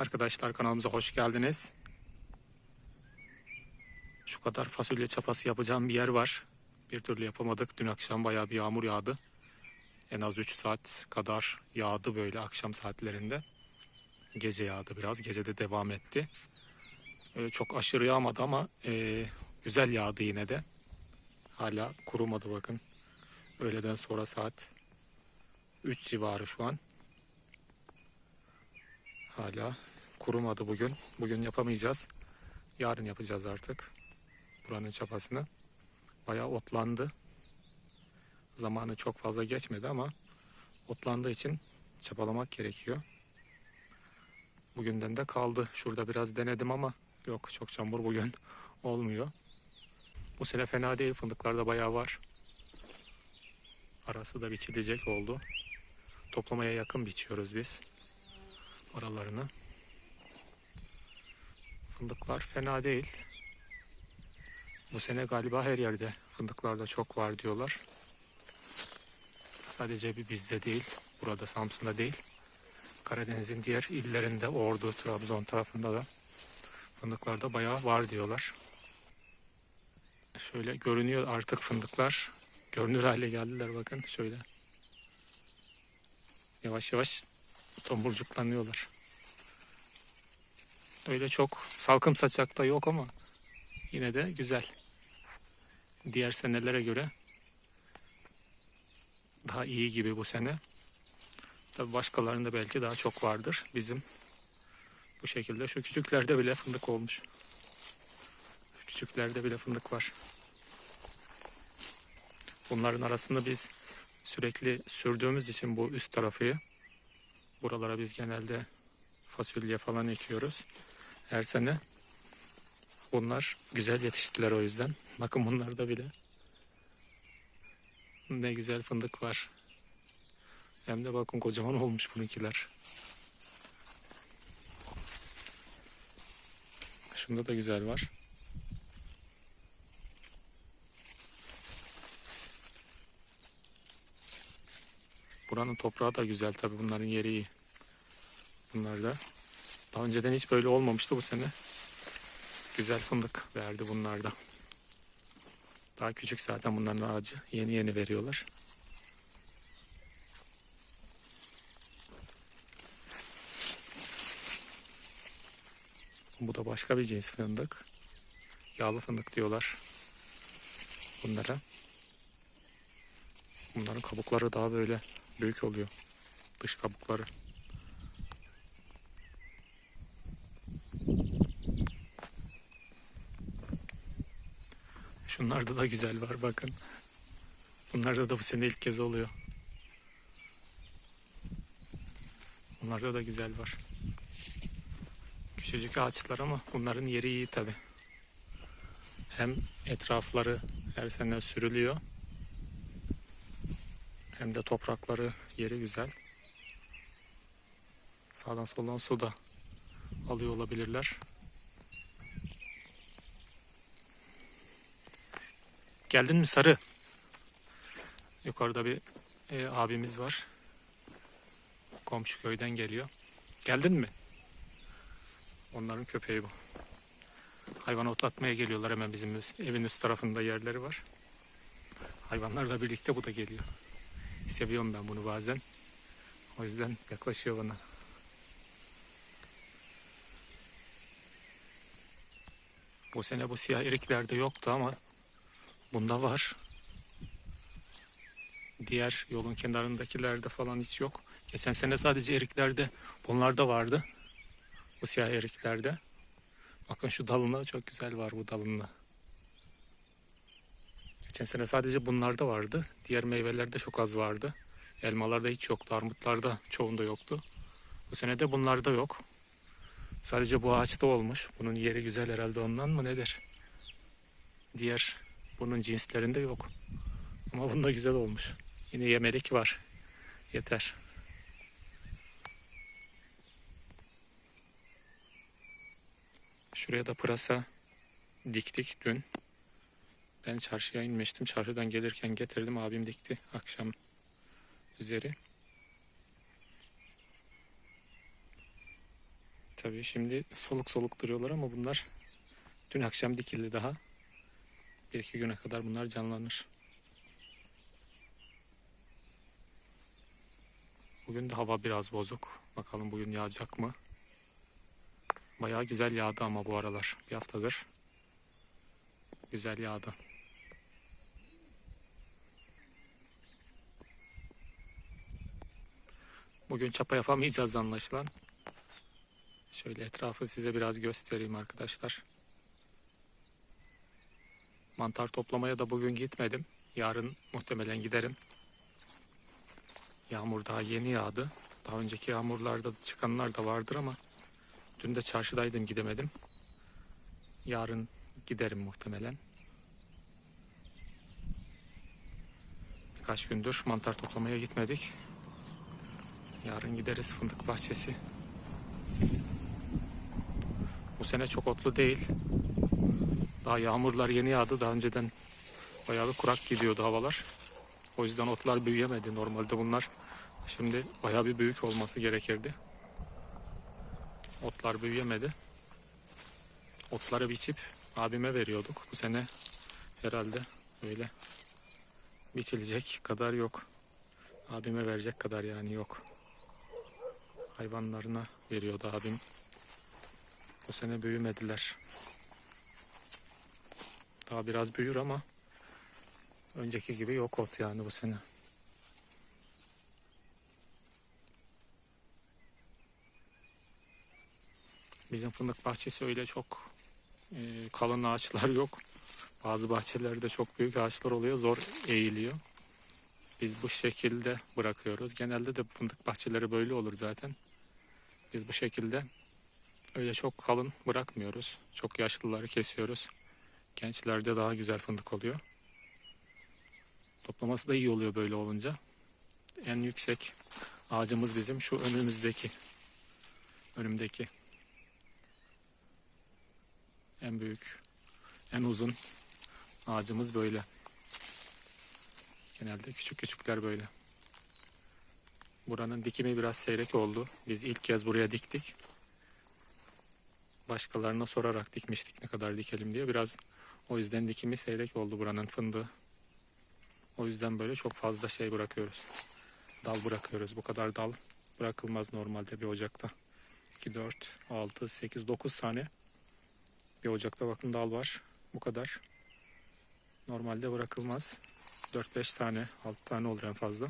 Arkadaşlar kanalımıza hoş geldiniz. Şu kadar fasulye çapası yapacağım bir yer var. Bir türlü yapamadık. Dün akşam bayağı bir yağmur yağdı. En az 3 saat kadar yağdı böyle akşam saatlerinde. Gece yağdı biraz. Gece de devam etti. Öyle çok aşırı yağmadı ama e, güzel yağdı yine de. Hala kurumadı bakın. Öğleden sonra saat 3 civarı şu an. Hala kurumadı bugün. Bugün yapamayacağız. Yarın yapacağız artık. Buranın çapasını. Bayağı otlandı. Zamanı çok fazla geçmedi ama otlandığı için çapalamak gerekiyor. Bugünden de kaldı. Şurada biraz denedim ama yok çok çamur bugün olmuyor. Bu sene fena değil. Fındıklarda bayağı var. Arası da biçilecek oldu. Toplamaya yakın biçiyoruz biz aralarını. Fındıklar fena değil. Bu sene galiba her yerde fındıklarda çok var diyorlar. Sadece bir bizde değil, burada Samsun'da değil. Karadeniz'in diğer illerinde, Ordu, Trabzon tarafında da fındıklarda bayağı var diyorlar. Şöyle görünüyor artık fındıklar. Görünür hale geldiler bakın şöyle. Yavaş yavaş tomurcuklanıyorlar. Öyle çok salkım saçak da yok ama yine de güzel. Diğer senelere göre daha iyi gibi bu sene. Tabi başkalarında belki daha çok vardır. Bizim bu şekilde şu küçüklerde bile fındık olmuş. Küçüklerde bile fındık var. Bunların arasında biz sürekli sürdüğümüz için bu üst tarafı Buralara biz genelde fasulye falan ekiyoruz. Her sene. Bunlar güzel yetiştiler o yüzden. Bakın bunlarda bile ne güzel fındık var. Hem de bakın kocaman olmuş bununkiler. Şunda da güzel var. Buranın toprağı da güzel tabi bunların yeri iyi. Bunlar da. Daha önceden hiç böyle olmamıştı bu sene. Güzel fındık verdi bunlar da. Daha küçük zaten bunların ağacı. Yeni yeni veriyorlar. Bu da başka bir cins fındık. Yağlı fındık diyorlar bunlara. Bunların kabukları daha böyle büyük oluyor. Dış kabukları. Şunlarda da güzel var bakın. Bunlarda da bu sene ilk kez oluyor. Bunlarda da güzel var. Küçücük ağaçlar ama bunların yeri iyi tabi. Hem etrafları her sene sürülüyor. Hem de toprakları yeri güzel. Sağdan soldan su da alıyor olabilirler. Geldin mi sarı? Yukarıda bir e, abimiz var. Komşu köyden geliyor. Geldin mi? Onların köpeği bu. Hayvan otlatmaya geliyorlar hemen bizim evin üst tarafında yerleri var. Hayvanlarla birlikte bu da geliyor. Seviyorum ben bunu bazen. O yüzden yaklaşıyor bana. Bu sene bu siyah eriklerde yoktu ama bunda var. Diğer yolun kenarındakilerde falan hiç yok. Geçen sene sadece eriklerde bunlarda vardı. Bu siyah eriklerde. Bakın şu dalına çok güzel var bu dalında. Geçen sene sadece bunlarda vardı. Diğer meyvelerde çok az vardı. Elmalarda hiç yoktu. Armutlarda çoğunda yoktu. Bu sene de bunlarda yok. Sadece bu ağaçta olmuş. Bunun yeri güzel herhalde ondan mı nedir? Diğer bunun cinslerinde yok. Ama bunda güzel olmuş. Yine yemelik var. Yeter. Şuraya da pırasa diktik dün. Ben çarşıya inmiştim. Çarşıdan gelirken getirdim. Abim dikti akşam üzeri. Tabii şimdi soluk soluk duruyorlar ama bunlar dün akşam dikildi daha. Bir iki güne kadar bunlar canlanır. Bugün de hava biraz bozuk. Bakalım bugün yağacak mı? Bayağı güzel yağdı ama bu aralar. Bir haftadır. Güzel yağdı. Bugün çapa yapamayacağız anlaşılan. Şöyle etrafı size biraz göstereyim arkadaşlar. Mantar toplamaya da bugün gitmedim. Yarın muhtemelen giderim. Yağmur daha yeni yağdı. Daha önceki yağmurlarda çıkanlar da vardır ama dün de çarşıdaydım gidemedim. Yarın giderim muhtemelen. Birkaç gündür mantar toplamaya gitmedik. Yarın gideriz fındık bahçesi. Bu sene çok otlu değil. Daha yağmurlar yeni yağdı. Daha önceden bayağı bir kurak gidiyordu havalar. O yüzden otlar büyüyemedi. Normalde bunlar şimdi bayağı bir büyük olması gerekirdi. Otlar büyüyemedi. Otları biçip abime veriyorduk. Bu sene herhalde öyle biçilecek kadar yok. Abime verecek kadar yani yok. Hayvanlarına veriyordu abim. Bu sene büyümediler. Daha biraz büyür ama önceki gibi yok ot yani bu sene. Bizim fındık bahçesi öyle çok e, kalın ağaçlar yok. Bazı bahçelerde çok büyük ağaçlar oluyor, zor eğiliyor. Biz bu şekilde bırakıyoruz. Genelde de fındık bahçeleri böyle olur zaten. Biz bu şekilde öyle çok kalın bırakmıyoruz. Çok yaşlıları kesiyoruz. Gençlerde daha güzel fındık oluyor. Toplaması da iyi oluyor böyle olunca. En yüksek ağacımız bizim şu önümüzdeki. Önümdeki. En büyük, en uzun ağacımız böyle. Genelde küçük küçükler böyle. Buranın dikimi biraz seyrek oldu. Biz ilk kez buraya diktik. Başkalarına sorarak dikmiştik ne kadar dikelim diye. Biraz o yüzden dikimi seyrek oldu buranın fındığı. O yüzden böyle çok fazla şey bırakıyoruz. Dal bırakıyoruz. Bu kadar dal bırakılmaz normalde bir ocakta. 2, 4, 6, 8, 9 tane bir ocakta bakın dal var. Bu kadar. Normalde bırakılmaz. 4-5 tane, 6 tane olur en fazla.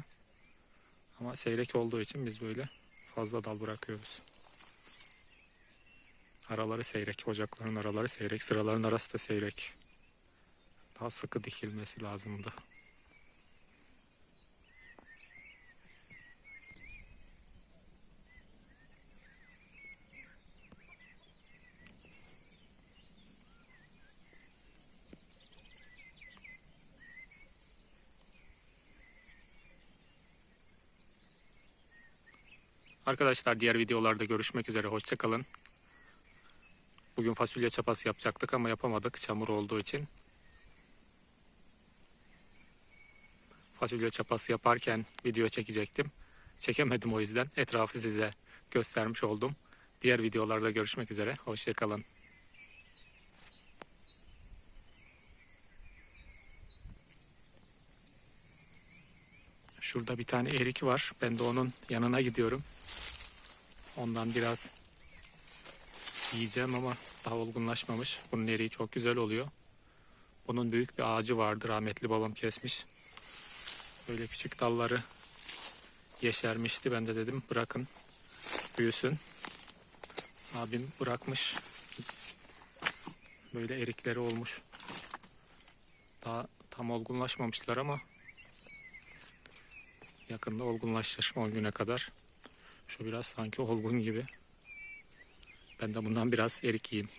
Ama seyrek olduğu için biz böyle fazla dal bırakıyoruz. Araları seyrek, ocakların araları seyrek, sıraların arası da seyrek. Daha sıkı dikilmesi lazımdı. Arkadaşlar diğer videolarda görüşmek üzere. Hoşçakalın. Bugün fasulye çapası yapacaktık ama yapamadık çamur olduğu için. Fasulye çapası yaparken video çekecektim. Çekemedim o yüzden. Etrafı size göstermiş oldum. Diğer videolarda görüşmek üzere. Hoşçakalın. Şurada bir tane erik var. Ben de onun yanına gidiyorum. Ondan biraz yiyeceğim ama daha olgunlaşmamış. Bunun eriği çok güzel oluyor. Bunun büyük bir ağacı vardı. Rahmetli babam kesmiş. Böyle küçük dalları yeşermişti. Ben de dedim bırakın büyüsün. Abim bırakmış. Böyle erikleri olmuş. Daha tam olgunlaşmamışlar ama yakında olgunlaşır 10 güne kadar. Şu biraz sanki olgun gibi. Ben de bundan biraz erik yiyeyim.